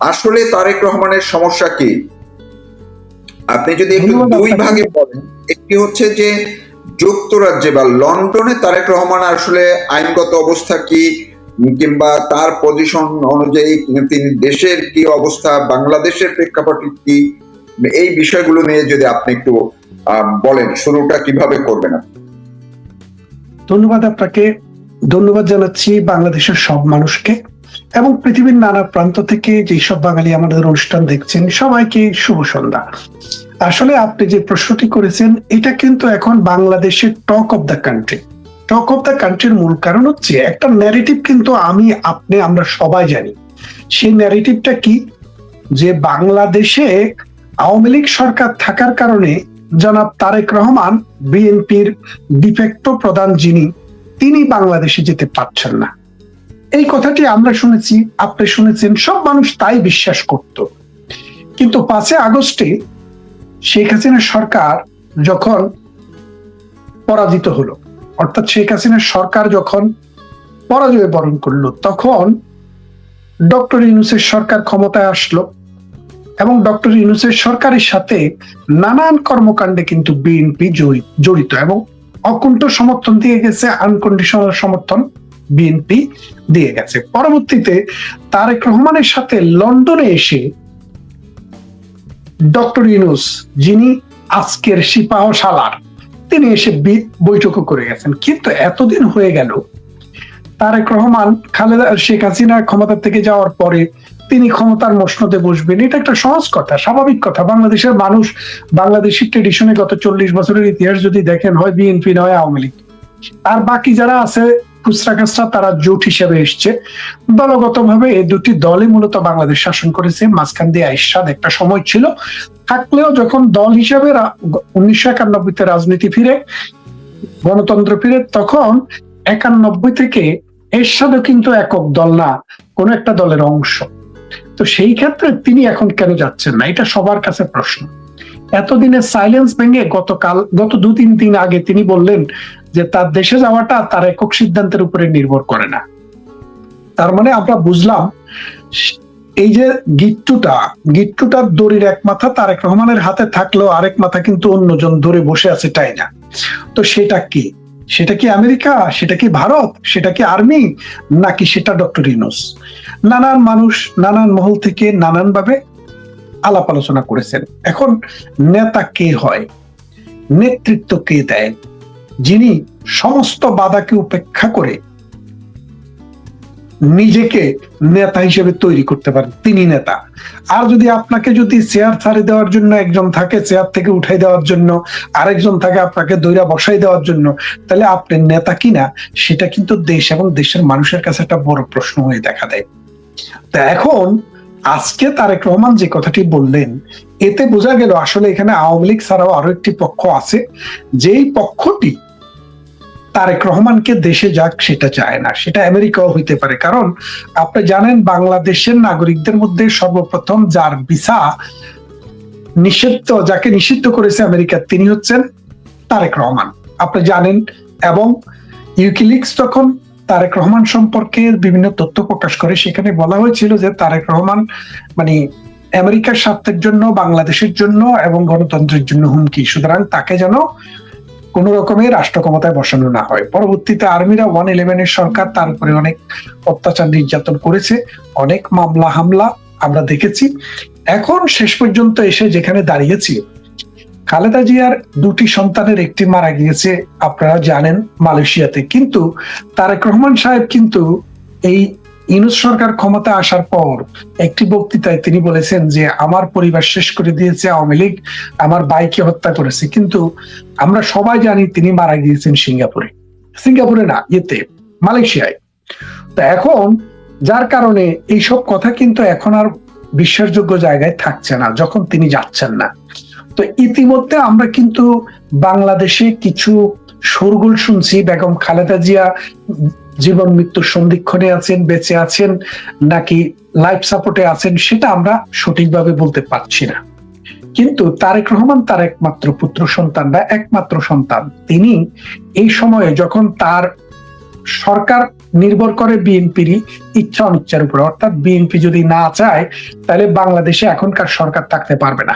আসলে তারেক রহমানের সমস্যা কি? আপনি যদি একটু দুই ভাগে বলেন একটি হচ্ছে যে যুক্তরাজ্যে বা লন্ডনে তারেক রহমান আসলে আইনগত অবস্থা কি কিংবা তার পজিশন অনুযায়ী তিনি দেশের কি অবস্থা বাংলাদেশের প্রেক্ষাপট কি এই বিষয়গুলো নিয়ে যদি আপনি একটু আহ, বলেন শুরুটা কীভাবে করবেন আপনি? ধন্যবাদ আপনাকে। ধন্যবাদ জানাচ্ছি বাংলাদেশের সব মানুষকে। এবং পৃথিবীর নানা প্রান্ত থেকে যেসব বাঙালি আমাদের অনুষ্ঠান দেখছেন, সবাইকে শুভ সন্ধ্যা। আসলে আপনি যে প্রশ্নটি করেছেন, এটা কিন্তু এখন বাংলাদেশের talk of the country talk of the কান্ট্রির মূল কারণ হচ্ছে, একটা ন্যারেটিভ কিন্তু আমি, আপনি, আমরা সবাই জানি। সেই ন্যারেটিভটা কি? যে বাংলাদেশে আওয়ামী লীগ সরকার থাকার কারণে জনাব তারেক রহমান, বিএনপির ডিফেক্টো প্রধান যিনি, তিনি বাংলাদেশে যেতে পারছেন না। এই কথাটি আমরা শুনেছি, আপনি শুনেছেন, সব মানুষ তাই বিশ্বাস করত। কিন্তু পাঁচে আগস্টে শেখ হাসিনা সরকার যখন পরাজিত হলো, অর্থাৎ শেখ হাসিনা সরকার যখন পরাজয় বরণ করল, তখন ডক্টর ইউনুসের সরকার ক্ষমতায় আসলো এবং ডক্টর ইউনুসের সরকারের সাথে নানান কর্মকাণ্ডে কিন্তু বিএনপি জড়িত এবং অকুণ্ঠ সমর্থন দিয়ে গেছে আনকন্ডিশনাল সমর্থন। বিএনপি দিয়ে গেছে। পরবর্তীতে তারেক রহমানের সাথে লন্ডনে এসে ডক্টর ইউনুস, যিনি আজকের সিপাহ সালার তিনি এসে বৈঠকও করে গেছেন। কিন্তু এতদিন হয়ে গেল, তারেক রহমান, খালেদা, শেখ হাসিনা ক্ষমতা থেকে যাওয়ার পরে তিনি ক্ষমতার মসনদে বসবেন। এটা একটা সহজ কথা, স্বাভাবিক কথা। বাংলাদেশের মানুষ বাংলাদেশের ট্রেডিশনে গত চল্লিশ বছরের ইতিহাস যদি দেখেন, হয় বিএনপি নয়, আওয়ামী লীগ। আর বাকি যারা আছে খুচরা খাচরা তারা জোট হিসেবে এসছে। দলগত ভাবে এই দুটি দলই মূলত বাংলাদেশ শাসন করেছে। মাঝখান দিয়ে আইসাদ একটা সময় ছিল। থাকলেও যখন দল হিসেবে উনিশশো একানব্বইতে রাজনীতি ফিরে, গণতন্ত্র ফিরে, তখন একানব্বই থেকে এরশাদও কিন্তু একক দল না, কোন একটা দলের অংশ। তো সেই ক্ষেত্রে তিনি এখন কেন যাচ্ছেন না? এটা সবার কাছে প্রশ্ন। এতদিনের সাইলেন্স ভেঙে গতকাল গত দু তিন দিন আগে তিনি বললেন যে তার দেশে যাওয়াটা তার একক সিদ্ধান্তের উপরে নির্ভর করে না। তার মানে আমরা বুঝলাম, এই যে গিট্টুটা, গিট্টুটার দড়ির এক মাথা তারেক রহমানের হাতে থাকলেও আরেক মাথা কিন্তু অন্যজন ধরে বসে আছে তাই না? তো সেটা কি? সেটা কি আমেরিকা? সেটা কি ভারত? সেটা কি আর্মি? নাকি সেটা ডক্টর ইনোস নানান মানুষ নানান মহল থেকে নানান ভাবে আলাপ আলোচনা করেছেন। এখন নেতা কে হয়? নেতৃত্ব কে দেয়? যিনি সমস্ত বাধাকে উপেক্ষা করে নিজেকে নেতা হিসেবে তৈরি করতে পারেন, তিনি নেতা। আর যদি আপনাকে যদি চেয়ার ছাড়ে দেওয়ার জন্য একজন থাকে চেয়ার থেকে উঠাই দেওয়ার জন্য, আরেকজন থাকে আপনাকে দৈরা বসাই দেওয়ার জন্য, তাহলে আপনি নেতা কিনা সেটা কিন্তু দেশ এবং দেশের মানুষের কাছে একটা বড় প্রশ্ন হয়ে দেখা দেয়। তা এখন আজকে তারেক রহমান যে কথাটি বললেন, এতে বোঝা গেল আসলে এখানে আওয়ামী লীগ ছাড়াও আরও একটি পক্ষ আছে, যেই পক্ষটি তারেক রহমানকে দেশে যাক, সেটা চায় না। সেটা আমেরিকাও হইতে পারে। কারণ আপনি জানেন, বাংলাদেশের নাগরিকদের মধ্যে সর্বপ্রথম যার ভিসা নিষিদ্ধ, যাকে নিষিদ্ধ করেছে আমেরিকা, তিনি হচ্ছেন তারেক রহমান। আপনি জানেন, এবং ইউকিলিক্স তখন তারেক রহমান সম্পর্কে বিভিন্ন তথ্য প্রকাশ করে। সেখানে বলা হয়েছিল যে তারেক রহমান মানে আমেরিকার স্বার্থের জন্য, বাংলাদেশের জন্য এবং গণতন্ত্রের জন্য হুমকি। সুতরাং তাকে যেন কোন রকমের রাষ্ট্র ক্ষমতায় বসানো না হয়। পরবর্তীতে আর্মিরা ওয়ান ইলেভেনের সরকার তার উপরে অনেক অত্যাচার নির্যাতন করেছে, অনেক মামলা, হামলা আমরা দেখেছি। এখন শেষ পর্যন্ত এসে যেখানে দাঁড়িয়েছি, খালেদা জিয়ার দুটি সন্তানের একটি মারা গিয়েছে, আপনারা জানেন মালয়েশিয়াতে। কিন্তু তারেক রহমান সাহেব কিন্তু এই ইনুস সরকার ক্ষমতা আসার পর একটি বক্তৃতায় তিনি বলেছেন যে, আমার পরিবার শেষ করে দিয়েছে আওয়ামী লীগ, আমার বাইকে হত্যা করেছে। কিন্তু আমরা সবাই জানি তিনি মারা গিয়েছেন সিঙ্গাপুরে। সিঙ্গাপুরে না, ইয়েতে, মালয়েশিয়ায়। তো এখন যার কারণে এইসব কথা কিন্তু এখন আর বিশ্বাসযোগ্য জায়গায় থাকছে না, যখন তিনি যাচ্ছেন না। তো ইতিমধ্যে আমরা কিন্তু বাংলাদেশে কিছু শোরগোল শুনছি, বেগম খালেদা জিয়া জীবন মৃত্যুর সন্ধিক্ষণে আছেন, বেঁচে আছেন, নাকি লাইফ সাপোর্টে আছেন, সেটা আমরা সঠিকভাবে বলতে পারছি না। কিন্তু তারেক রহমান তার একমাত্র পুত্র সন্তান বা একমাত্র সন্তান। তিনি এই সময়ে যখন তার সরকার নির্ভর করে বিএনপির ইচ্ছা অনিচ্ছার উপর, অর্থাৎ বিএনপি যদি না চায়, তাহলে বাংলাদেশে এখনকার সরকার থাকতে পারবে না।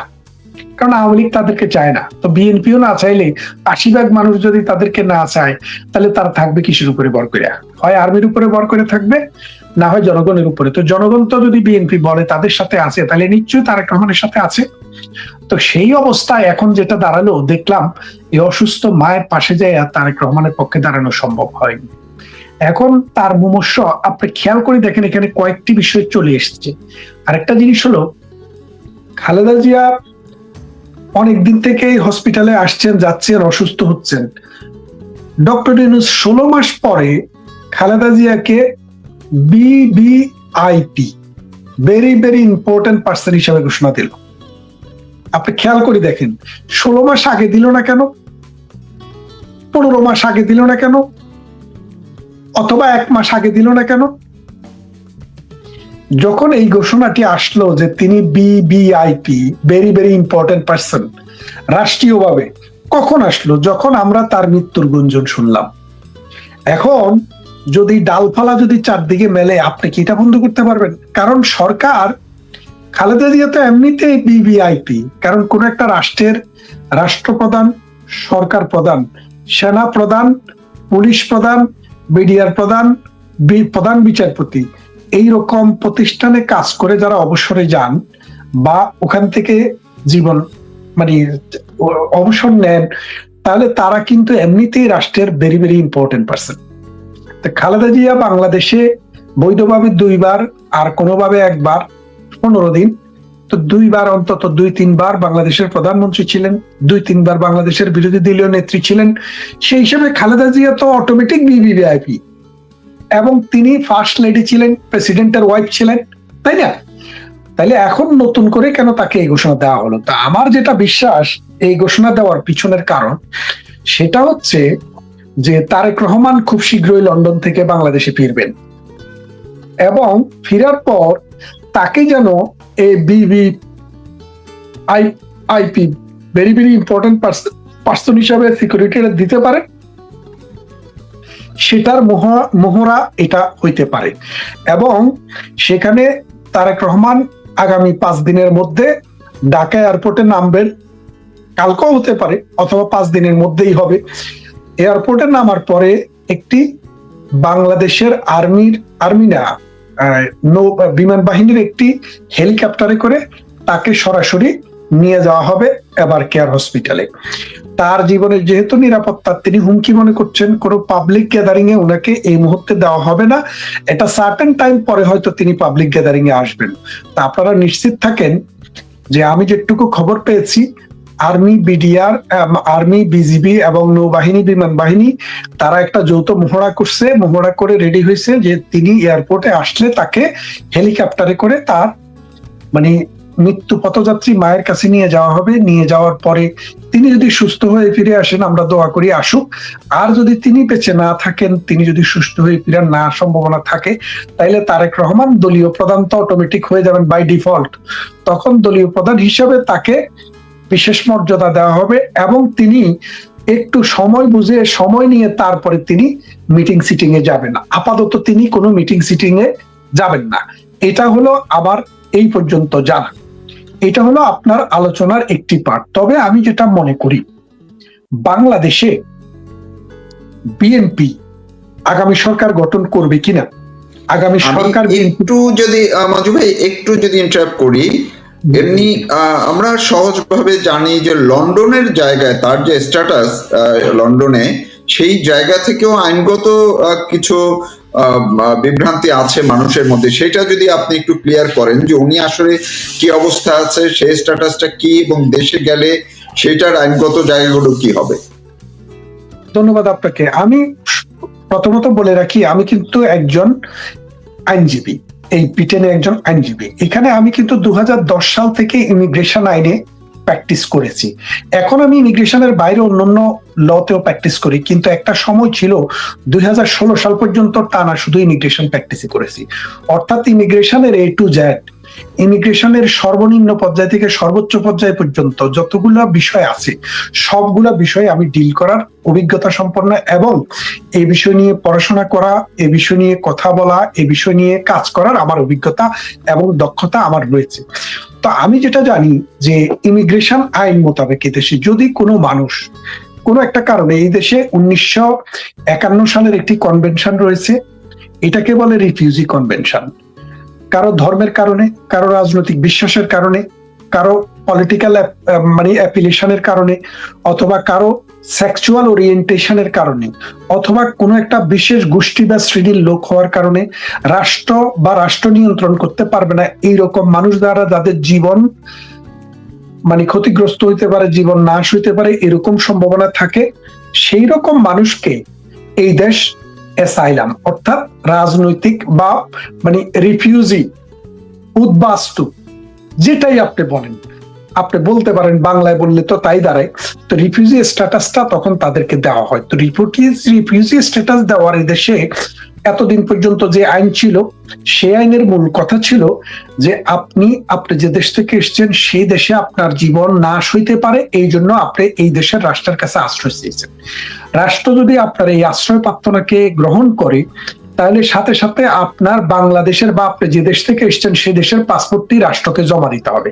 কারণ আওয়ামী লীগ তাদেরকে চায় না। তো বিএনপিও না চাইলে আশি ভাগ মানুষ যদি তাদেরকে না চায়, তাহলে তারা থাকবে কিসের উপরে বর করে? হয় আর্মির উপরে বর করে থাকবে, না হয় জনগণের উপরে। তো জনগণ তো যদি বিএনপি বলে তাদের সাথে আছে, তাহলে নিশ্চয়ই তারেক রহমানের সাথে আছে। তো সেই অবস্থায় এখন যেটা দাঁড়াল, দেখলাম এই অসুস্থ মায়ের পাশে যায় তারেক রহমানের পক্ষে দাঁড়ানো সম্ভব হয়নি। এখন তার মুমস্য আপনি খেয়াল করে দেখেন এখানে কয়েকটি বিষয় চলে এসছে। আরেকটা জিনিস হলো, খালেদা জিয়া অনেকদিন থেকে হসপিটালে আসছেন, যাচ্ছেন, অসুস্থ হচ্ছেন। ডক্টর ইউনুস ষোলো মাস পরে খালেদা জিয়াকে VVIP very very important person হিসাবে ঘোষণা দিল। আপনি খেয়াল করে দেখেন, ষোলো মাস আগে দিল না কেন? পনেরো মাস আগে দিল না কেন? অথবা এক মাস আগে দিল না কেন? যখন এই ঘোষণাটি আসলো যে তিনি VVIP very very important person রাষ্ট্রীয়ভাবে, কখন আসলো? যখন আমরা তার মৃত্যুর গুঞ্জন শুনলাম। এখন যদি ডালফালা যদি চারদিকে মেলে, আপনি কি এটা বন্ধ করতে পারবেন? কারণ সরকার, খালেদা জিয়া তো এমনিতেই বিবিআইপি কারণ কোন একটা রাষ্ট্রের রাষ্ট্রপ্রধান, সরকার প্রধান, সেনা প্রধান, পুলিশ প্রধান বিডিআর প্রধান প্রধান বিচারপতি এই রকম প্রতিষ্ঠানে কাজ করে যারা অবসরে যান বা ওখান থেকে জীবন মানে অবসর নেন, তাহলে তারা কিন্তু এমনিতেই রাষ্ট্রের very very important person Khaleda Zia বাংলাদেশে বৈধভাবে দুইবার আর কোনোভাবে একবার পনেরো দিন, তো দুইবার অন্তত দুই, তিনবার বাংলাদেশের প্রধানমন্ত্রী ছিলেন, দুই, তিনবার বাংলাদেশের বিরোধী দলীয় নেত্রী ছিলেন। সেই হিসেবে খালেদা জিয়া তো অটোমেটিক বিবিআইপি এবং তিনি ফার্স্ট লেডি ছিলেন প্রেসিডেন্টের ওয়াইফ ছিলেন, তাই না? তাইলে এখন নতুন করে কেন তাকে এই ঘোষণা দেওয়া হলো? তা আমার যেটা বিশ্বাস, এই ঘোষণা দেওয়ার পিছনের কারণ, সেটা হচ্ছে যে তারেক রহমান খুব শীঘ্রই লন্ডন থেকে বাংলাদেশে ফিরবেন। এবং ফেরার পর তাকে যেন এই VV I IP very very important person হিসাবে সিকিউরিটিটা দিতে পারে সেটার মোহরা এটা হইতে পারে। এবং সেখানে তারেক রহমান আগামী পাঁচ দিনের মধ্যে ঢাকা এয়ারপোর্টে নামবেন। কালকেও হতে পারে, অথবা পাঁচ দিনের মধ্যেই হবে। এয়ারপোর্টে নামার পরে একটি বাংলাদেশের আর্মির, আর্মি নৌ, বিমান বাহিনীর একটি হেলিকপ্টারে করে তাকে সরাসরি নিয়ে যাওয়া হবে এবার কেয়ার হসপিটালে। তার জীবনে যেহেতু নিরাপত্তা, তিনি হুমকি মনে করছেন, কোনো পাবলিক গ্যাদারিং এ ওনাকে এই মুহূর্তে দেওয়া হবে না। এটা সার্টেন টাইম পরে হয়তো তিনি পাবলিক গ্যাদারিং এ আসবেন। তা আপনারা নিশ্চিত থাকেন যে আমি যেটুকু খবর পেয়েছি, আর্মি বিডিআর আর্মি বিজিবি এবং নৌবাহিনী, বিমান বাহিনী, তারা একটা যৌথ মহড়া করছে। মহড়া করে রেডি হয়েছে যে তিনি এয়ারপোর্টে আসলে তাকে হেলিকপ্টারে করে তার মানে মৃত্যু পথযাত্রী মায়ের কাছে নিয়ে যাওয়া হবে। নিয়ে যাওয়ার পরে তিনি যদি সুস্থ হয়ে ফিরে আসেন, আমরা দোয়া করি, আসুক। আর যদি তিনি বেঁচে না থাকেন, তিনি যদি সুস্থ হয়ে ফিরার না সম্ভাবনা থাকে, তাইলে তারেক রহমান দলীয় প্রধান তো অটোমেটিক হয়ে যাবেন বাই ডিফল্ট তখন দলীয় প্রধান হিসেবে তাকে বিশেষ মর্যাদা দেওয়া হবে এবং তিনি একটু সময় বুঝে, সময় নিয়ে তারপরে তিনি মিটিং সিটিং এ যাবেন। আপাতত তিনি কোনো মিটিং সিটিং এ যাবেন না। এটা হলো আবার এই পর্যন্ত জানা। এটা হলো আপনার আলোচনার একটি পার্ট তবে আমি যেটা মনে করি বাংলাদেশে বিএনপি আগামী সরকার গঠন করবে কিনা? আগামী সরকার একটু যদি মাজু ভাই একটু যদি ইন্টারাপ্ট করি এমনি আহ, আমরা সহজভাবে জানি যে লন্ডনের জায়গায় তার যে স্ট্যাটাস লন্ডনে সেই জায়গা থেকেও আইনগত কিছু বিভ্রান্তি আছে মানুষের মধ্যে। সেটা যদি আপনি একটু ক্লিয়ার করেন যে উনি আসলে কি অবস্থা আছে, সেই স্ট্যাটাসটা কি এবং দেশে গেলে সেটার আইনগত জায়গাগুলো কি হবে? ধন্যবাদ আপনাকে। আমি প্রথমত বলে রাখি, আমি কিন্তু একজন আইনজীবী, এই ব্রিটেনে একজন আইনজীবী। এখানে আমি কিন্তু দু হাজার দশ সাল থেকে ইমিগ্রেশন আইনে প্র্যাকটিস করেছি। এখন আমি ইমিগ্রেশনের বাইরে অন্যান্য লতেও প্র্যাকটিস করি, কিন্তু একটা সময় ছিল দুই সাল পর্যন্ত টানা শুধু ইমিগ্রেশন প্র্যাকটিসই করেছি। অর্থাৎ ইমিগ্রেশনের এ টু জেড ইমিগ্রেশনের সর্বনিম্ন পর্যায় থেকে সর্বোচ্চ পর্যায় পর্যন্ত যতগুলা বিষয় আছে, সবগুলা বিষয়ে আমি ডিল করার অভিজ্ঞতা সম্পন্ন এবং এই বিষয় নিয়ে পড়াশোনা করা এ বিষয় নিয়ে কথা বলা এ বিষয় নিয়ে কাজ করার আমার অভিজ্ঞতা এবং দক্ষতা আমার রয়েছে। তো আমি যেটা জানি যে ইমিগ্রেশন আইন মোতাবেক এদেশে যদি কোনো মানুষ কোনো একটা কারণে এই দেশে উনিশশো একান্ন সালের একটি কনভেনশন রয়েছে, এটাকে বলে রিফিউজি কনভেনশন কারও ধর্মের কারণে, কারও রাজনৈতিক বিশ্বাসের কারণে কারও পলিটিক্যাল মানে অ্যাপিলেশনের কারণে, অথবা কারও সেক্সুয়াল ওরিয়েন্টেশনের কারণে, অথবা কোনো একটা বিশেষ গোষ্ঠী বা শ্রেণির লোক হওয়ার কারণে রাষ্ট্র বা রাষ্ট্র নিয়ন্ত্রণ করতে পারবে না। এইরকম মানুষ দ্বারা যাদের জীবন মানে ক্ষতিগ্রস্ত হইতে পারে, জীবন নাশ হইতে পারে, এরকম সম্ভাবনা থাকে সেই রকম মানুষকে এই দেশ অ্যাসাইলাম অর্থাৎ রাজনৈতিক বা মানে রিফিউজি উদ্বাস্তু যেটাই আপনি বলেন। আপনি বলতে পারেন, বাংলায় বললে তো তাই দাঁড়ায়। তো রিফিউজি স্ট্যাটাসটা তখন তাদেরকে দেওয়া হয়। তো রিফিউজি স্ট্যাটাস দেওয়ার দেশে এতদিন পর্যন্ত যে আইন ছিল সেই আইনের মূল কথা ছিল যে আপনি আপনি যে দেশ থেকে এসেছেন সেই দেশে আপনার জীবন নাশ হইতে পারে। এই জন্য আপনি এই দেশের রাষ্ট্রের কাছে আশ্রয় চেয়েছেন। রাষ্ট্র যদি আপনার এই আশ্রয় প্রার্থনাকে গ্রহণ করে তাহলে সাথে সাথে আপনার বাংলাদেশের বা আপনি যে দেশ থেকে এসেছেন, সে দেশের পাসপোর্টটি রাষ্ট্রকে জমা দিতে হবে।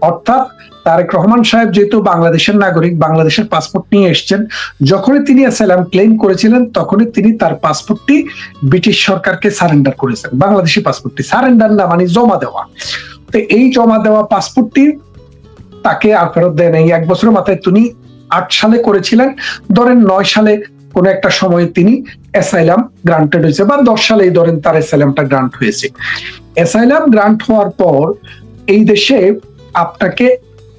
অর্থাৎ তারেক রহমান সাহেব যেহেতু বাংলাদেশের নাগরিক, বাংলাদেশের পাসপোর্ট নিয়ে এসেছেন, যখনই তিনি অ্যাসাইলাম ক্লেম করেছিলেন, তখনই তিনি তার পাসপোর্টটি ব্রিটিশ সরকারকে সারেন্ডার করেছেন। বাংলাদেশি পাসপোর্টটি সারেন্ডার না মানে জমা দেওয়া। তো এই জমা দেওয়া পাসপোর্টটি তাকে আর ফেরত দেয় নাই। এক বছরের মাথায় তিনি আট সালে করেছিলেন। ধরেন নয় সালে কোন একটা সময়ে তিনি অ্যাসাইলাম গ্রান্টেড হয়েছে বা দশ সালেই ধরেন তার অ্যাসাইলামটা গ্রান্ট হয়েছে। অ্যাসাইলাম গ্রান্ট হওয়ার পর এই দেশে আপনাকে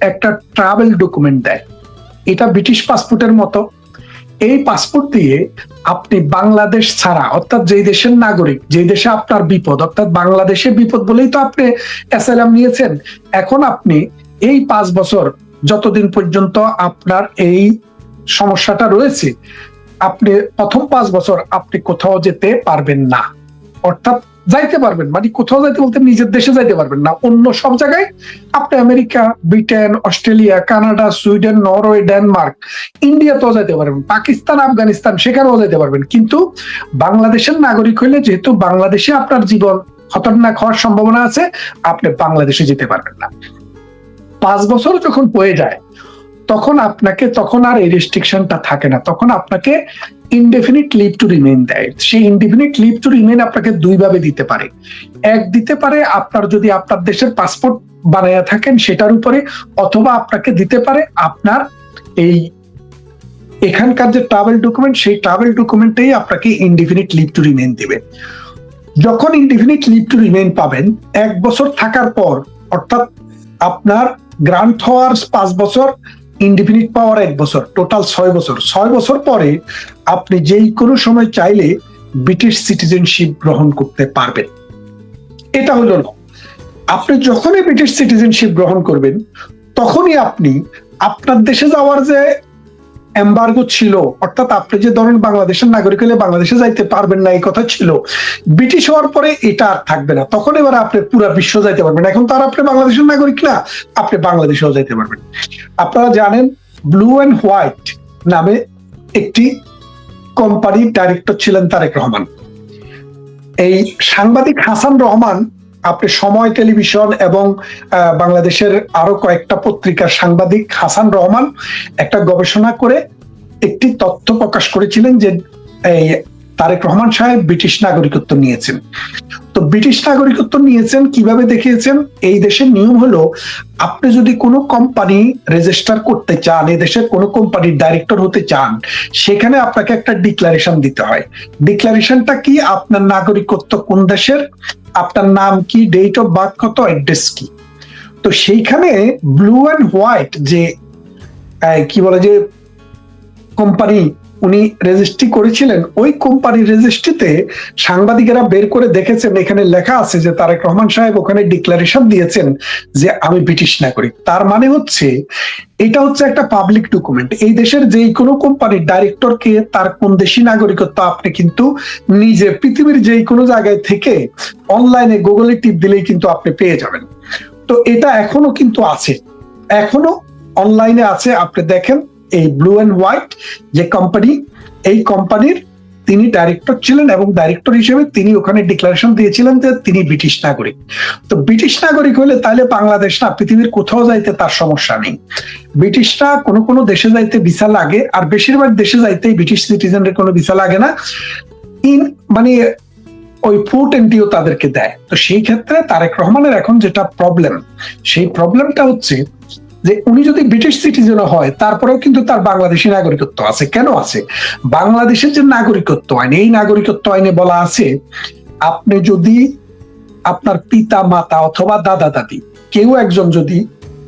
একটা ট্রাভেল ডকুমেন্ট দেয়। এটা ব্রিটিশ পাসপোর্টের মতো। এই পাসপোর্ট দিয়ে আপনি বাংলাদেশ ছাড়া, অর্থাৎ যেই দেশের নাগরিক যে দেশে আপনার বিপদ, অর্থাৎ বাংলাদেশে বিপদ বলেই তো আপনি অ্যাসাইলাম নিয়েছেন। এখন আপনি এই পাঁচ বছর যতদিন পর্যন্ত আপনার এই সমস্যাটা রয়েছে আপনি প্রথম পাঁচ বছর আপনি কোথাও যেতে পারবেন না। অর্থাৎ যাইতে পারবেন মানে কোথাও যাইতে বলতে নিজের দেশে যাইতে পারবেন না। অন্য সব জায়গায় আপনি America, Britain, Australia, Canada, Sweden, Norway, Denmark, ইন্ডিয়াতেও যাইতে পারবেন, পাকিস্তান, আফগানিস্তান, সেখানেও যাইতে পারবেন। কিন্তু বাংলাদেশের নাগরিক হইলে যেহেতু বাংলাদেশে আপনার জীবন খতরনাক হওয়ার সম্ভাবনা আছে, আপনি বাংলাদেশে যেতে পারবেন না। পাঁচ বছর যখন বয়ে যায় তখন আপনাকে, তখন আর এই রেস্ট্রিকশনটা থাকে না। তখন আপনাকে ইনডেফিনিট লিভ টু রিমেইন দেয়। সেই ইনডেফিনিট লিভ টু রিমেইন আপনাকে দুইভাবে দিতে পারে। এক দিতে পারে আপনার যদি আপনার দেশের পাসপোর্ট বানাইয়া থাকেন সেটার উপরে, অথবা আপনাকে দিতে পারে আপনার এই এখানকার যে ট্রাভেল ডকুমেন্ট সেই ট্রাভেল ডকুমেন্টেই আপনাকে ইনডিফিনিট লিভ টু রিমেইন দিবে। যখন ইনডিফিনিট লিভ টু রিমেইন পাবেন, এক বছর থাকার পর, অর্থাৎ আপনার গ্রান্ট হওয়ার পাঁচ বছর ইনডিফিনিট পাওয়ার এক বছর টোটাল ছয় বছর। ছয় বছর পরে আপনি যেই কোনো সময় চাইলে ব্রিটিশ সিটিজেনশিপ গ্রহণ করতে পারবেন। এটা হলো না আপনি যখনই ব্রিটিশ সিটিজেনশিপ গ্রহণ করবেন, তখনই আপনি আপনার দেশে যাওয়ার যে এম্বার্গো ছিল। অর্থাৎ আপনি যে ধরেন বাংলাদেশের নাগরিক হলে বাংলাদেশে যাইতে পারবেন না, এই কথা ছিল। ব্রিটিশ হওয়ার পরে এটা আর থাকবে না। তখন এবার আপনি পুরো বিশ্ব যাইতে পারবেন। এখন তো আর আপনি বাংলাদেশের নাগরিক না, আপনি বাংলাদেশেও যাইতে পারবেন। আপনারা জানেন, ব্লু অ্যান্ড হোয়াইট নামে একটি কোম্পানির ডাইরেক্টর ছিলেন তারেক রহমান। এই সাংবাদিক হাসান রহমান আপনি সময় টেলিভিশন এবং বাংলাদেশের আরও কয়েকটা পত্রিকার সাংবাদিক হাসান রহমান একটা গবেষণা করে একটি তথ্য প্রকাশ করেছিলেন যে এই তারেক রহমান সাহেব ব্রিটিশ নাগরিকত্ব নিয়েছেন। তো ব্রিটিশ নাগরিকত্ব নিয়েছেন, কীভাবে দেখিয়েছেন? এই দেশের নিয়ম হলো, আপনি যদি কোনো কোম্পানি রেজিস্টার করতে চান, এই দেশের কোনো কোম্পানির ডাইরেক্টর হতে চান, সেখানে আপনাকে একটা ডিক্লারেশন দিতে হয়। ডিক্লারেশনটা কি? আপনার নাগরিকত্ব কোন দেশের? আপনার নাম কি? ডেট অফ বার্থ কত? অ্যাড্রেস কি? তো সেইখানে ব্লু অ্যান্ড হোয়াইট যে কি বলে যে কোম্পানি উনি রেজিস্ট্রি করেছিলেন, ওই কোম্পানির রেজিস্ট্রিতে সাংবাদিকেরা বের করে দেখেছেন, এখানে লেখা আছে যে তারেক রহমান সাহেব ওখানে ডিক্লারেশন দিয়েছেন যে আমি ব্রিটিশ নাগরিক। তার মানে হচ্ছে, এটা হচ্ছে একটা পাবলিক ডকুমেন্ট এই দেশের যে কোনো কোম্পানির ডাইরেক্টরকে তার কোন দেশি নাগরিকত্ব আপনি কিন্তু নিজে পৃথিবীর যে কোনো জায়গায় থেকে অনলাইনে গুগলে টিপ দিলেই কিন্তু আপনি পেয়ে যাবেন। তো এটা এখনও কিন্তু আছে। এখনও অনলাইনে আছে, আপনি দেখেন। এই ব্লু অ্যান্ড হোয়াইট যে কোম্পানি এই কোম্পানির তিনি ডাইরেক্টর ছিলেন এবং ডাইরেক্টর হিসেবে তিনি ওখানে ডিক্লারেশন দিয়েছিলেন যে তিনি ব্রিটিশ নাগরিক। তো ব্রিটিশ নাগরিক হলে তাহলে বাংলাদেশ না, পৃথিবীর কোথাও যাইতে তার সমস্যা নেই। ব্রিটিশরা কোনো কোনো দেশে যাইতে ভিসা লাগে, আর বেশিরভাগ দেশে যাইতে ব্রিটিশ সিটিজেনদের কোনো ভিসা লাগে না। ইন মানে ওই ফুড এন্টিও তাদেরকে দেয়। তো সেই ক্ষেত্রে তারেক রহমানের এখন যেটা প্রবলেম সেই প্রবলেমটা হচ্ছে যে উনি যদি ব্রিটিশ সিটিজেন হয়, তারপরেও কিন্তু তার বাংলাদেশি নাগরিকত্ব আছে। কেন আছে? বাংলাদেশের যে নাগরিকত্ব আইন, এই নাগরিকত্ব আইনে বলা আছে, আপনি যদি আপনার পিতা মাতা অথবা দাদা দাদি কেউ একজন যদি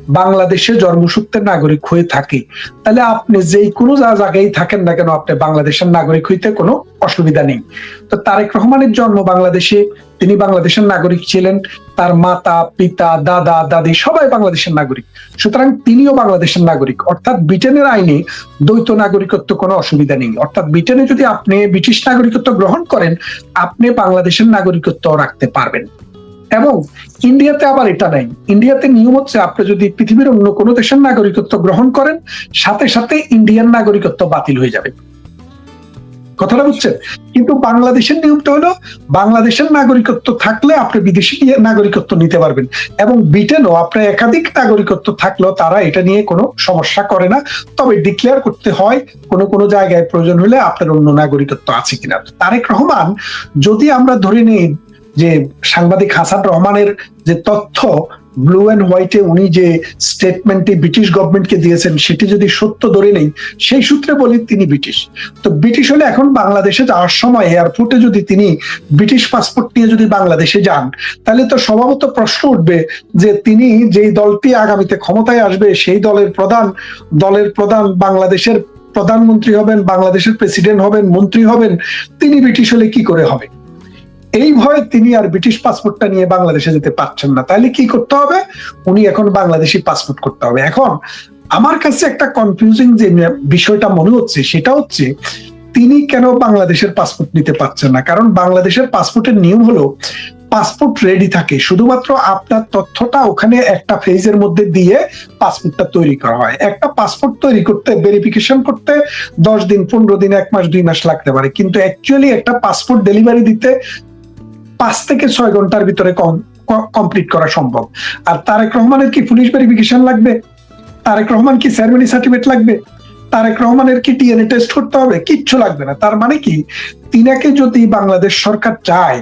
বাংলাদেশে জন্মসূত্রের নাগরিক হয়ে থাকে। তাহলে আপনি যে কোনো যা- জায়গায় থাকেন না কেন, আপনি বাংলাদেশের নাগরিক হইতে কোনো অসুবিধা নেই। তো তারেক রহমানের জন্ম বাংলাদেশে, তিনি বাংলাদেশের নাগরিক ছিলেন। তার মাতা, পিতা, দাদা, দাদি সবাই বাংলাদেশের নাগরিক। সুতরাং তিনিও বাংলাদেশের নাগরিক। অর্থাৎ ব্রিটেনের আইনে দ্বৈত নাগরিকত্ব কোনো অসুবিধা নেই। অর্থাৎ ব্রিটেনে যদি আপনি ব্রিটিশ নাগরিকত্ব গ্রহণ করেন, আপনি বাংলাদেশের নাগরিকত্ব রাখতে পারবেন। এবং ইন্ডিয়াতে আবার এটা নাই। ইন্ডিয়াতে নিয়ম হচ্ছে আপনি যদি পৃথিবীর অন্য কোনো দেশের নাগরিকত্ব গ্রহণ করেন, সাথে সাথে ইন্ডিয়ান নাগরিকত্ব বাতিল হয়ে যাবে। কথাটা বুঝছেন? কিন্তু বাংলাদেশের নিয়মটা হলো, বাংলাদেশের নাগরিকত্ব থাকলে আপনি বিদেশি নাগরিকত্ব নিতে পারবেন এবং ব্রিটেনও আপনার একাধিক নাগরিকত্ব থাকলেও তারা এটা নিয়ে কোনো সমস্যা করে না। তবে ডিক্লেয়ার করতে হয়, কোনো কোনো জায়গায় প্রয়োজন হলে আপনার অন্য নাগরিকত্ব আছে কিনা। তারেক রহমান, যদি আমরা ধরে নিই যে সাংবাদিক হাসান রহমানের যে তথ্য ব্লু অ্যান্ড হোয়াইটে উনি যে স্টেটমেন্টটি ব্রিটিশ গভর্নমেন্টকে দিয়েছেন, সেটি যদি সত্য ধরে নেই, সেই সূত্রে বলি তিনি ব্রিটিশ তো ব্রিটিশ হলে এখন বাংলাদেশে যাওয়ার সময় এয়ারপোর্টে যদি তিনি ব্রিটিশ পাসপোর্ট নিয়ে যদি বাংলাদেশে যান, তাহলে তো স্বভাবত প্রশ্ন উঠবে যে তিনি যেই দলটি আগামীতে ক্ষমতায় আসবে, সেই দলের প্রধান দলের প্রধান বাংলাদেশের প্রধানমন্ত্রী হবেন, বাংলাদেশের প্রেসিডেন্ট হবেন, মন্ত্রী হবেন, তিনি ব্রিটিশ হলে কি করে হবে? এই ভয়ে তিনি আর ব্রিটিশ পাসপোর্টটা নিয়ে বাংলাদেশে যেতে পারছেন না। তাহলে কি করতে হবে? উনি এখন বাংলাদেশি পাসপোর্ট করতে হবে। এখন আমার কাছে একটা কনফিউজিং যে বিষয়টা মনে হচ্ছে, সেটা হচ্ছে তিনি কেন বাংলাদেশের পাসপোর্ট নিতে পারছেন না? কারণ বাংলাদেশের পাসপোর্টের নিয়ম হলো পাসপোর্ট রেডি থাকে। শুধুমাত্র আপনার তথ্যটা ওখানে একটা ফেজের মধ্যে দিয়ে পাসপোর্টটা তৈরি করা হয়। একটা পাসপোর্ট তৈরি করতে ভেরিফিকেশন করতে দশ দিন, পনেরো দিন, এক মাস, দুই মাস লাগতে পারে। কিন্তু অ্যাকচুয়ালি একটা পাসপোর্ট ডেলিভারি দিতে পাঁচ থেকে ছয় ঘণ্টার ভিতরে কমপ্লিট করা সম্ভব। আর তারেক রহমানের কি পুলিশ ভেরিফিকেশন লাগবে? তারেক রহমান কি সেরেমনি সার্টিফিকেট লাগবে? তারেক রহমানের কি ডিএনএ টেস্ট করতে হবে? কিচ্ছু লাগবে না। তার মানে কি? তিনাকে যদি বাংলাদেশ সরকার চায়,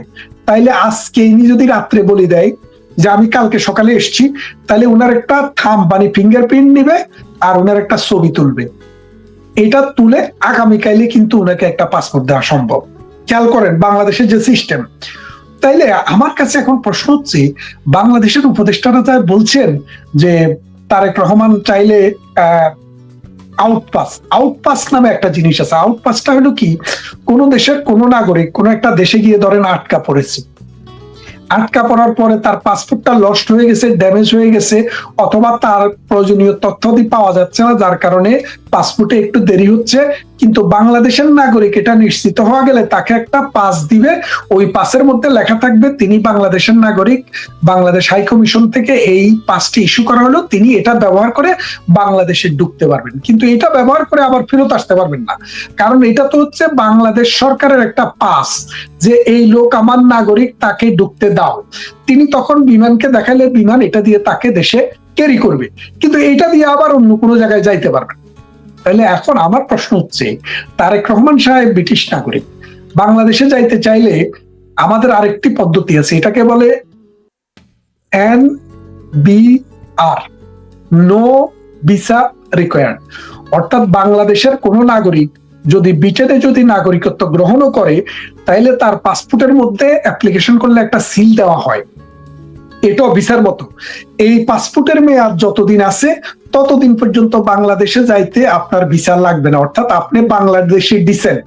তাইলে আজকে ইনি যদি রাত্রে বলে দেয় যে, আমি কালকে সকালে এসছি তাহলে ওনার একটা থাম মানে ফিঙ্গারপ্রিন্ট নিবে আর ওনার একটা ছবি তুলবে। এটা তুলে আগামীকালে কিন্তু ওনাকে একটা পাসপোর্ট দেওয়া সম্ভব। খেয়াল করেন, বাংলাদেশের যে সিস্টেম তাইলে আমার কাছে এখন প্রশ্ন হচ্ছে, বাংলাদেশের উপদেষ্টারা যা বলছেন যে তারেক রহমান চাইলে আউটপাস আউটপাস নামে একটা জিনিস আছে। আউটপাসটা হলো কি, কোন দেশের কোন নাগরিক কোন একটা দেশে গিয়ে ধরেন আটকা পড়েছে। আটকা পড়ার পরে তার পাসপোর্টটা লস্ট হয়ে গেছে ড্যামেজ হয়ে গেছে, অথবা তার প্রয়োজনীয় তথ্যাদি পাওয়া যাচ্ছে না, যার কারণে পাসপোর্টে একটু দেরি হচ্ছে। কিন্তু বাংলাদেশের নাগরিক এটা নিশ্চিত হওয়া গেলে তাকে একটা পাস দিবে। ওই পাসের মধ্যে লেখা থাকবে, তিনি বাংলাদেশের নাগরিক। বাংলাদেশ হাই কমিশন থেকে এই পাসটি ইস্যু করা হলো। তিনি এটা ব্যবহার করে বাংলাদেশে ঢুকতে পারবেন। কিন্তু এটা ব্যবহার করে আবার ফেরত আসতে পারবেন না। কারণ এটা তো হচ্ছে বাংলাদেশ সরকারের একটা পাস যে এই লোক আমার নাগরিক, তাকে ঢুকতে দাও। তিনি তখন বিমানকে দেখালে বিমান এটা দিয়ে তাকে দেশে ক্যারি করবে। কিন্তু এটা দিয়ে আবার অন্য কোনো জায়গায় যাইতে পারবে তাহলে এখন আমার প্রশ্ন হচ্ছে, তারেক রহমান সাহেব ব্রিটিশ নাগরিক, বাংলাদেশে যাইতে চাইলে আমাদের আরেকটি পদ্ধতি আছে, এটাকে বলে N V R no visa required অর্থাৎ বাংলাদেশের কোনো নাগরিক যদি ব্রিটেনে যদি নাগরিকত্ব গ্রহণও করে, তাইলে তার পাসপোর্টের মধ্যে অ্যাপ্লিকেশন করলে একটা সিল দেওয়া হয়। এটাও ভিসার মতো। এই পাসপোর্টের মেয়াদ যতদিন আছে, ততদিন পর্যন্ত বাংলাদেশে যাইতে আপনার ভিসা লাগবে না। অর্থাৎ আপনি বাংলাদেশি ডিসেন্ট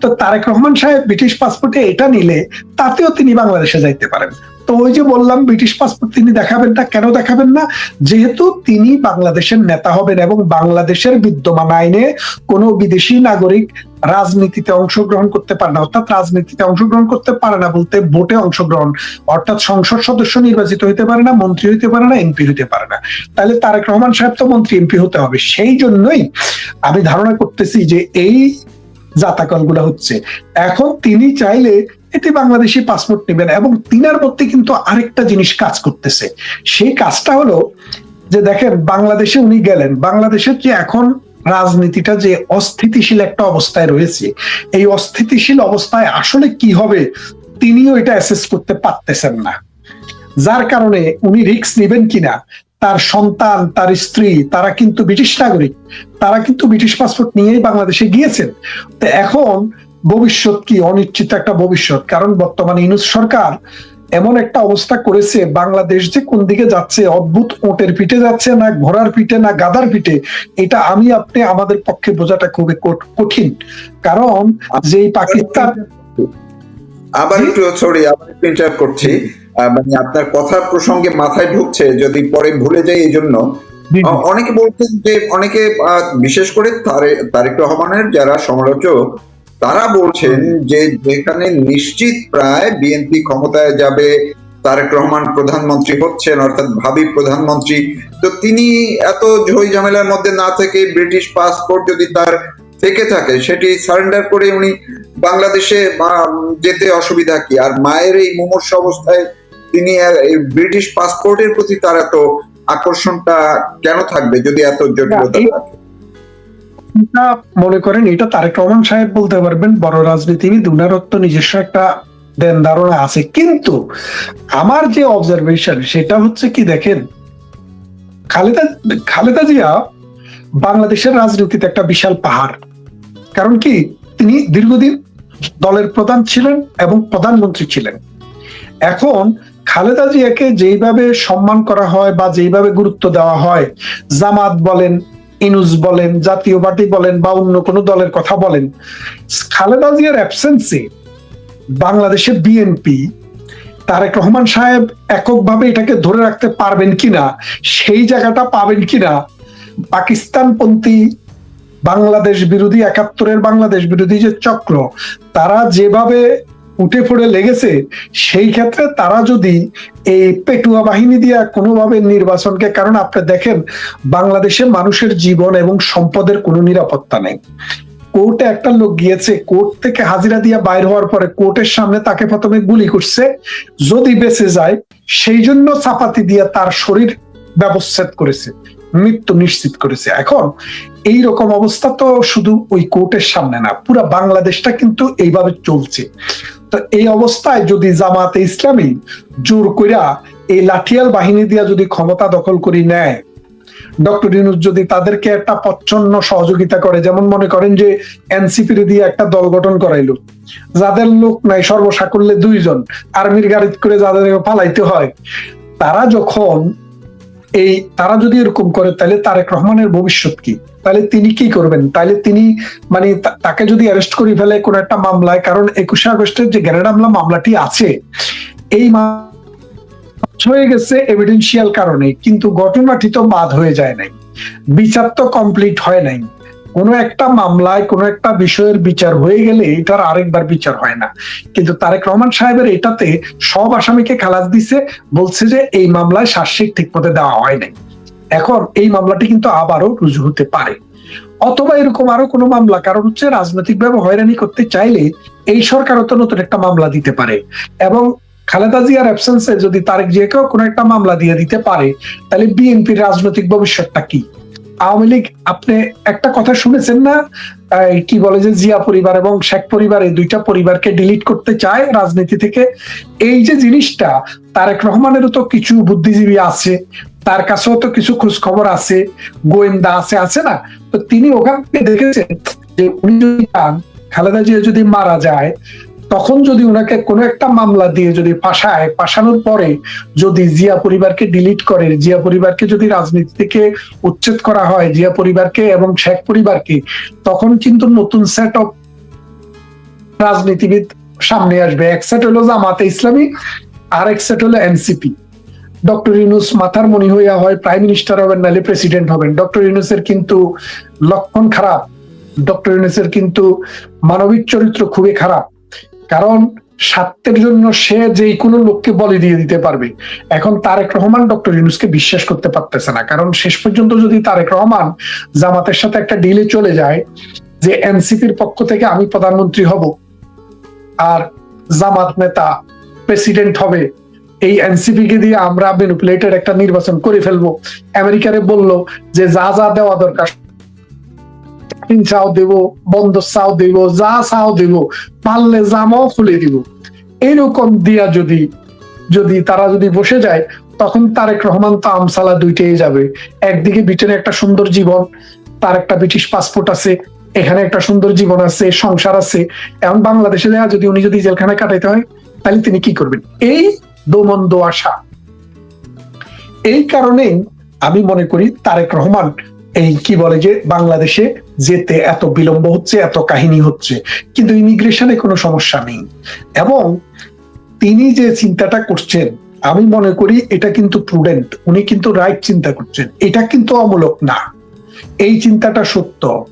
তো তারেক রহমান সাহেব ব্রিটিশ পাসপোর্টে এটা নিলে, তাতেও তিনি বাংলাদেশে যাইতে পারেন। তো ওই যে বললাম, ব্রিটিশ পাসপোর্ট তিনি দেখাবেন না, কেন দেখাবেন না? যেহেতু তিনি বাংলাদেশের নেতা হবেন এবং বাংলাদেশের বিদ্যমান আইনে কোনো বিদেশি নাগরিক রাজনীতিতে অংশগ্রহণ করতে পারে না, অর্থাৎ রাজনীতিতে অংশগ্রহণ করতে পারে না বলতে ভোটে অংশগ্রহণ, অর্থাৎ সংসদ সদস্য নির্বাচিত হইতে পারে না, মন্ত্রী হইতে পারে না, এমপি হইতে পারে না। তাহলে তারেক রহমান সাহেব তো মন্ত্রী, এমপি হতে হবে। সেই জন্যই আমি ধারণা করতেছি যে এই জাতাকলগুলা হচ্ছে। এখন তিনি চাইলে এটি বাংলাদেশি পাসপোর্ট নেবেন এবং তিনার মধ্যে কিন্তু আরেকটা জিনিস কাজ করতেছে। সেই কাজটা হলো যে দেখেন, বাংলাদেশে উনি গেলেন। বাংলাদেশের যে এখন রাজনীতিটা যে অস্থিতিশীল একটা অবস্থায় রয়েছে, এই অস্থিতিশীল অবস্থায় আসলে কি হবে তিনিও এটা অ্যাসেস করতে পারতেছেন না। যার কারণে উনি রিস্ক নেবেন কিনা, তার সন্তান, তার স্ত্রী, তারা কিন্তু ব্রিটিশ নাগরিক, তারা কিন্তু ব্রিটিশ পাসপোর্ট নিয়েই বাংলাদেশে গিয়েছেন। তো এখন ভবিষ্যৎ কি? অনিশ্চিত একটা ভবিষ্যৎ। কারণ বর্তমানে ইনুস সরকার এমন একটা অবস্থা করেছে বাংলাদেশ যে কোন দিকে যাচ্ছে অদ্ভুত ওটের পিঠে যাচ্ছে না ঘোড়ার পিঠে না গাদার পিঠে এটা আমি আপনি আমাদের পক্ষে বোঝাটা খুবই কঠিন। কারণ যেই পাকিস্তান আবার একটু সরি আবার একটু ইন্টারাপ্ট করছি। মানে আপনার কথা প্রসঙ্গে মাথায় ঢুকছে যদি পরে ভুলে যাই এই জন্য অনেকে বলছেন যে অনেকে বিশেষ করে তারে- তারেক রহমানের যারা সমালোচক তারা বলছেন যে যেখানে নিশ্চিত প্রায় বিএনপি ক্ষমতায় যাবে তারেক রহমান প্রধানমন্ত্রী হচ্ছেন অর্থাৎ ভাবি প্রধানমন্ত্রী তো তিনি এত ঝই ঝামেলার মধ্যে না থেকে ব্রিটিশ পাসপোর্ট যদি তার থেকে থাকে সেটি সারেন্ডার করে উনি বাংলাদেশে যেতে অসুবিধা কি? আর মায়ের এই মুমূর্ষ অবস্থায় তিনি ব্রিটিশ পাসপোর্টের প্রতি তার এত আকর্ষণটা কেন থাকবে যদি এত জটিলতা থাকে? মনে করেন, এটা তারেক রহমান সাহেব বলতে পারবেন, বড় রাজনীতিবিদ উনার তো নিজস্ব একটা দেন ধারণা আছে। কিন্তু আমার যে অবজারভেশন সেটা হচ্ছে কি দেখেন, খালেদা খালেদা জিয়া বাংলাদেশের রাজনীতিতে একটা বিশাল পাহাড়। কারণ কি, তিনি দীর্ঘদিন দলের প্রধান ছিলেন এবং প্রধানমন্ত্রী ছিলেন। এখন খালেদা জিয়াকে যেইভাবে সম্মান করা হয় বা যেইভাবে গুরুত্ব দেওয়া হয়, জামাত বলেন ইনুস বলেন, জাতীয় পার্টি বলেন বা অন্য কোনো দলের কথা বলেন, খালেদা জিয়ার অ্যাবসেন্সে বাংলাদেশের বিএনপি তারেক রহমান সাহেব এককভাবে এটাকে ধরে রাখতে পারবেন কিনা, সেই জায়গাটা পাবেন কিনা, পাকিস্তানপন্থী বাংলাদেশ বিরোধী, একাত্তরের বাংলাদেশ বিরোধী যে চক্র, তারা যেভাবে উঠে পড়ে লেগেছে, সেই ক্ষেত্রে তারা যদি এই পেটুয়া বাহিনী দিয়ে কোনোভাবে নির্বাচনকে, কারণ আপনি দেখেন বাংলাদেশে মানুষের জীবন এবং সম্পদের কোনো নিরাপত্তা নেই। কোর্টে একটা লোক গিয়েছে, কোর্ট থেকে হাজিরা দিয়ে বাইর হওয়ার পরে কোর্টের সামনে তাকে প্রথমে গুলি করছে, যদি বেঁচে যায়, সেই জন্য চাপাতি দিয়ে তার শরীর ব্যবচ্ছেদ করেছে, মৃত্যু নিশ্চিত করেছে। এখন এই রকম অবস্থা তো শুধু ওই কোর্টের সামনে না, পুরো বাংলাদেশটা কিন্তু এইভাবে চলছে। এই অবস্থায় যদি জামাতে ইসলামী জোর কইরা এই লাঠিয়াল বাহিনী দিয়া যদি ক্ষমতা দখল করি নেয়, ডক্টর ইউনুস যদি তাদেরকে একটা প্রচ্ছন্ন সহযোগিতা করে, যেমন মনে করেন যে এনসিপি দিয়ে একটা দল গঠন করাইলো, যাদের লোক নাই সর্বসাকল্যে দুইজন, আর্মির গাড়ি করে যাদের পালাইতে হয়, তারা যখন এই তারা যদি এরকম করে, তাহলে তারেক রহমানের ভবিষ্যৎ কি? তাহলে তিনি কি করবেন? তাহলে তিনি মানে তাকে যদি অ্যারেস্ট করে ফেলে কোন একটা মামলায়, কারণ একুশে আগস্টের যে গ্যারেডামলা হামলা মামলাটি আছে, এই হয়ে গেছে এভিডেন্সিয়াল কারণে, কিন্তু ঘটনাটি তো বাদ হয়ে যায় নাই। বিচার তো কমপ্লিট হয় নাই। কোনো একটা মামলায়, কোনো একটা বিষয়ের বিচার হয়ে গেলে এটার আরেকবার বিচার হয় না। কিন্তু তারেক রহমান সাহেবের এটাতে সব আসামিকে খালাস দিছে, বলছে যে এই মামলায় শাসিক ঠিক মতো দেওয়া হয় নাই। এখন এই মামলাটি কিন্তু আবারও রুজু হতে পারে। অথবা এরকম আরও কোনো মামলা, কারণ হচ্ছে রাজনৈতিকভাবে হয়রানি করতে চাইলে এই সরকারও তো নতুন একটা মামলা দিতে পারে। এবং খালেদা জিয়ার অ্যাবসেন্সে যদি তারেক জিয়াকেও কোনো একটা মামলা দিয়ে দিতে পারে, তাহলে বিএনপির রাজনৈতিক ভবিষ্যৎটা কি? আওয়ামী লীগ, আপনি একটা কথা শুনেছেন না? কি বলে যে জিয়া পরিবার এবং শেখ পরিবার, এই দুইটা পরিবারকে ডিলিট করতে চায় রাজনীতি থেকে। এই যে জিনিসটা, তারেক রহমানেরও তো কিছু বুদ্ধিজীবী আছে, তার কাছেও তো কিছু খোঁজ খবর আছে, গোয়েন্দা আছে আছে না? তো তিনি ওখান থেকে দেখেছেন যে উনি যদি খালেদা জিয়া যদি মারা যায় তখন যদি ওনাকে কোনো একটা মামলা দিয়ে যদি পাশায় পাশানোর পরে যদি জিয়া পরিবারকে ডিলিট করে, জিয়া পরিবারকে যদি রাজনীতি থেকে উচ্ছেদ করা হয়, জিয়া পরিবারকে এবং শেখ পরিবারকে, তখন কিন্তু নতুন সেট অফ রাজনীতিবিদ সামনে আসবে। এক সেট হলো জামাতে ইসলামী আর এক সেট হলো এনসিপি। ডক্টর ইউনুস মাথার মনি হইয়া হয় প্রাইম মিনিস্টার হবেন, নাহলে প্রেসিডেন্ট হবেন। ডক্টর ইউনুসের কিন্তু লক্ষণ খারাপ। ডক্টর ইউনুসের কিন্তু মানবিক চরিত্র খুবই খারাপ। কারণ স্বার্থের জন্য সে যে কোনো লোককে বলি দিয়ে দিতে পারবে। এখন তারেক রহমান ডক্টর ইউনুসকে বিশ্বাস করতে পারতেছে না। কারণ শেষ পর্যন্ত যদি তারেক রহমান জামাতের সাথে একটা ডিলে চলে যায়, যে এনসিপির পক্ষ থেকে আমি প্রধানমন্ত্রী হব আর জামাত নেতা প্রেসিডেন্ট হবে, এই এনসিপি কে দিয়ে আমরা ম্যানিপুলেটেড একটা নির্বাচন করে ফেলব। আমেরিকারে বলল যে যা যা দেওয়া দরকার, চাও দেব, বন্ধ চাও দেব, যা চাও দেব পারলে জামাও খুলে দিব। এইরকম দিয়া যদি যদি তারা যদি বসে যায়, তখন তারেক রহমান তো আমসালা দুইটাই যাবে। একদিকে ব্রিটেনে একটা সুন্দর জীবন, তার একটা ব্রিটিশ পাসপোর্ট আছে, এখানে একটা সুন্দর জীবন আছে, সংসার আছে। এখন বাংলাদেশে দেওয়া যদি উনি যদি জেলখানায় কাটাইতে হয়, তাহলে তিনি কি করবেন? এই দোমন্দ আশা এই কারণেই আমি মনে করি তারেক রহমান এই কি বলে যে বাংলাদেশে যেতে এত বিলম্ব হচ্ছে, এত কাহিনী হচ্ছে, কিন্তু ইমিগ্রেশনে কোনো সমস্যা নেই। এবং তিনি যে চিন্তাটা করছেন, আমি মনে করি এটা কিন্তু প্রুডেন্ট উনি কিন্তু রাইট চিন্তা করছেন। এটা কিন্তু অমূলক না। এই চিন্তাটা সত্য।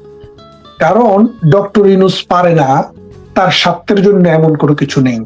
কারণ ডক্টর ইনুস পারে না, তার স্বার্থের জন্য এমন কোনো কিছু নেই।